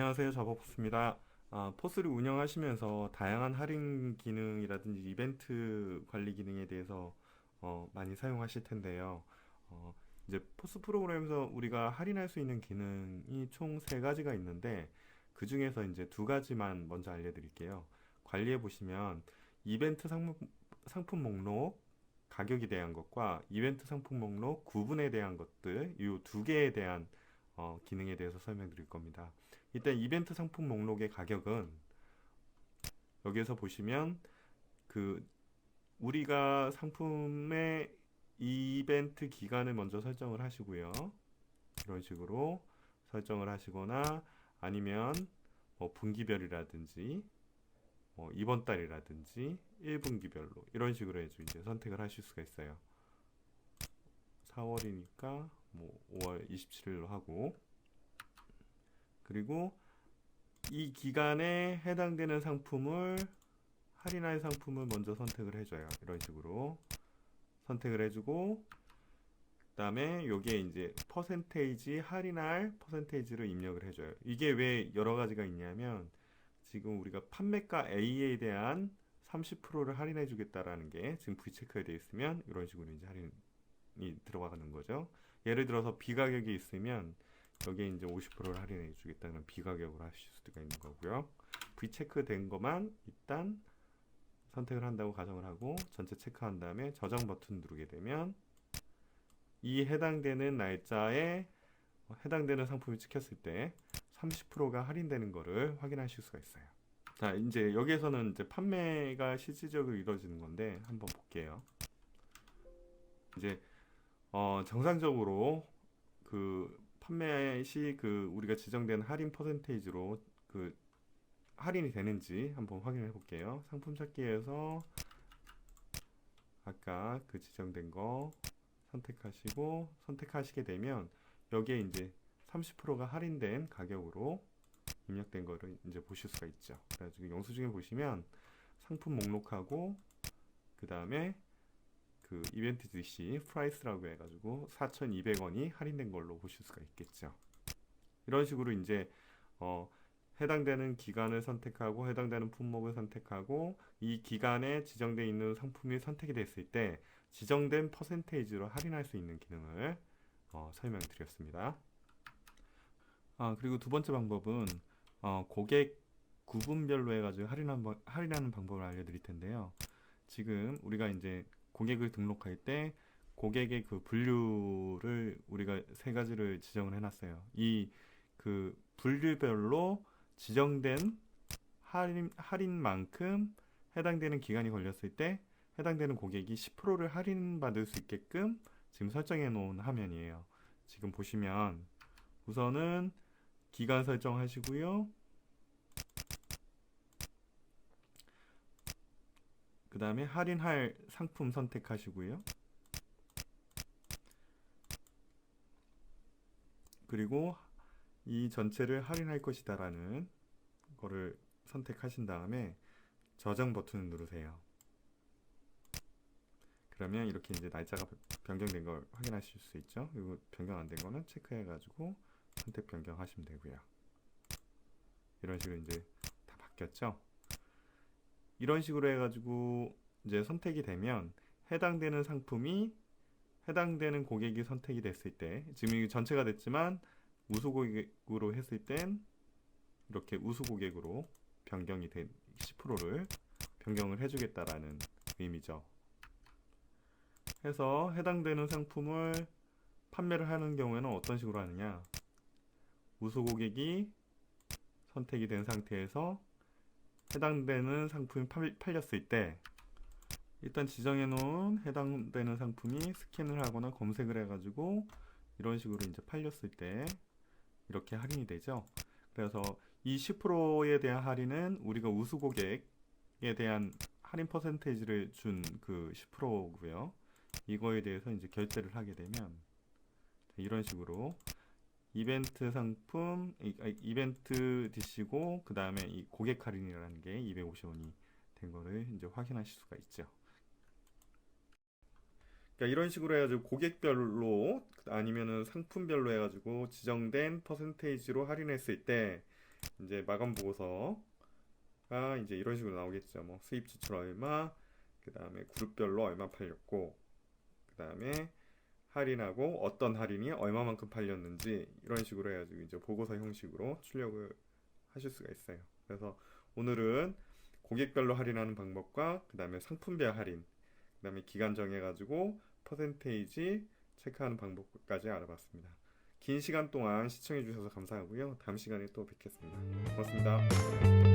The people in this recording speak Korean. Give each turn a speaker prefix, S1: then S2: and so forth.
S1: 안녕하세요. 자버포스입니다. 아, 포스를 운영하시면서 다양한 할인 기능이라든지 이벤트 관리 기능에 대해서 어, 많이 사용하실 텐데요. 어, 이제 포스 프로그램에서 우리가 할인할 수 있는 기능이 총 세 가지가 있는데 그 중에서 이제 두 가지만 먼저 알려드릴게요. 관리해 보시면 이벤트 상품, 상품 목록 가격에 대한 것과 이벤트 상품 목록 구분에 대한 것들 이 두 개에 대한 어, 기능에 대해서 설명드릴 겁니다. 일단 이벤트 상품 목록의 가격은 여기에서 보시면 그 우리가 상품의 이벤트 기간을 먼저 설정을 하시고요. 이런 식으로 설정을 하시거나 아니면 뭐 분기별이라든지 뭐 이번 달이라든지 1분기별로 이런 식으로 해서 이제 선택을 하실 수가 있어요. 4월이니까 뭐 5월 27일로 하고 그리고 이 기간에 해당되는 상품을 할인할 상품을 먼저 선택을 해줘요. 이런 식으로 선택을 해주고 그다음에 요게 이제 퍼센테이지 할인할 퍼센테이지를 입력을 해줘요. 이게 왜 여러 가지가 있냐면 지금 우리가 판매가 A에 대한 30%를 할인해 주겠다라는 게 지금 V체크에 되어 있으면 이런 식으로 이제 할인이 들어가는 거죠. 예를 들어서 B 가격이 있으면 여기에 이제 50%를 할인해 주겠다는 B 가격으로 하실 수가 있는 거고요. V 체크 된 것만 일단 선택을 한다고 가정을 하고 전체 체크한 다음에 저장 버튼 누르게 되면 이 해당되는 날짜에 해당되는 상품이 찍혔을 때 30%가 할인되는 것을 확인하실 수가 있어요. 자, 이제 여기에서는 이제 판매가 실질적으로 이루어지는 건데 한번 볼게요. 이제 어, 정상적으로 그 판매 시 그 우리가 지정된 할인 퍼센테이지로 그 할인이 되는지 한번 확인해 볼게요. 상품 찾기에서 아까 그 지정된 거 선택하시고 선택하시게 되면 여기에 이제 30%가 할인된 가격으로 입력된 거를 이제 보실 수가 있죠. 그래가지고 영수증에 보시면 상품 목록하고 그 다음에 그 이벤트 DC 프라이스라고 해가지고 4,200원이 할인된 걸로 보실 수가 있겠죠. 이런 식으로 이제 어, 해당되는 기간을 선택하고 해당되는 품목을 선택하고 이 기간에 지정되어 있는 상품이 선택이 됐을 때 지정된 퍼센테이지로 할인할 수 있는 기능을 어, 설명드렸습니다. 아, 그리고 두 번째 방법은 어, 고객 구분별로 해가지고 할인한, 방- 할인하는 방법을 알려드릴 텐데요. 지금 우리가 이제 고객을 등록할 때 고객의 그 분류를 우리가 세 가지를 지정을 해놨어요. 이 그 분류별로 지정된 할인, 할인만큼 해당되는 기간이 걸렸을 때 해당되는 고객이 10%를 할인받을 수 있게끔 지금 설정해 놓은 화면이에요. 지금 보시면 우선은 기간 설정하시고요. 그 다음에 할인할 상품 선택하시고요. 그리고 이 전체를 할인할 것이다 라는 거를 선택하신 다음에 저장 버튼을 누르세요. 그러면 이렇게 이제 날짜가 변경된 걸 확인하실 수 있죠. 그리고 변경 안 된 거는 체크해가지고 선택 변경하시면 되고요. 이런 식으로 이제 다 바뀌었죠. 이런 식으로 해가지고 이제 선택이 되면 해당되는 상품이 해당되는 고객이 선택이 됐을 때 지금 이 전체가 됐지만 우수 고객으로 했을 땐 이렇게 우수 고객으로 변경이 된 10%를 변경을 해주겠다라는 의미죠. 해서 해당되는 상품을 판매를 하는 경우에는 어떤 식으로 하느냐? 우수 고객이 선택이 된 상태에서 해당되는 상품이 팔- 팔렸을 때 일단 지정해 놓은 해당되는 상품이 스캔을 하거나 검색을 해가지고 이런 식으로 이제 팔렸을 때 이렇게 할인이 되죠. 그래서 이 10%에 대한 할인은 우리가 우수 고객에 대한 할인 퍼센테이지를 준 그 10%고요. 이거에 대해서 이제 결제를 하게 되면 이런 식으로 이벤트 상품, 이- 아, 이벤트 DC고 그 다음에 이 고객 할인이라는 게 250원이 된 거를 이제 확인하실 수가 있죠. 그러니까 이런 식으로 해가지고 고객별로 아니면은 상품별로 해가지고 지정된 퍼센테이지로 할인했을 때 이제 마감 보고서가 이제 이런 식으로 나오겠죠. 뭐 수입 지출 얼마, 그 다음에 그룹별로 얼마 팔렸고, 그 다음에 할인하고 어떤 할인이 얼마만큼 팔렸는지 이런 식으로 해가지고 이제 보고서 형식으로 출력을 하실 수가 있어요. 그래서 오늘은 고객별로 할인하는 방법과 그 다음에 상품별 할인, 그 다음에 기간 정해가지고 퍼센테이지 체크하는 방법까지 알아봤습니다. 긴 시간 동안 시청해 주셔서 감사하고요. 다음 시간에 또 뵙겠습니다. 고맙습니다.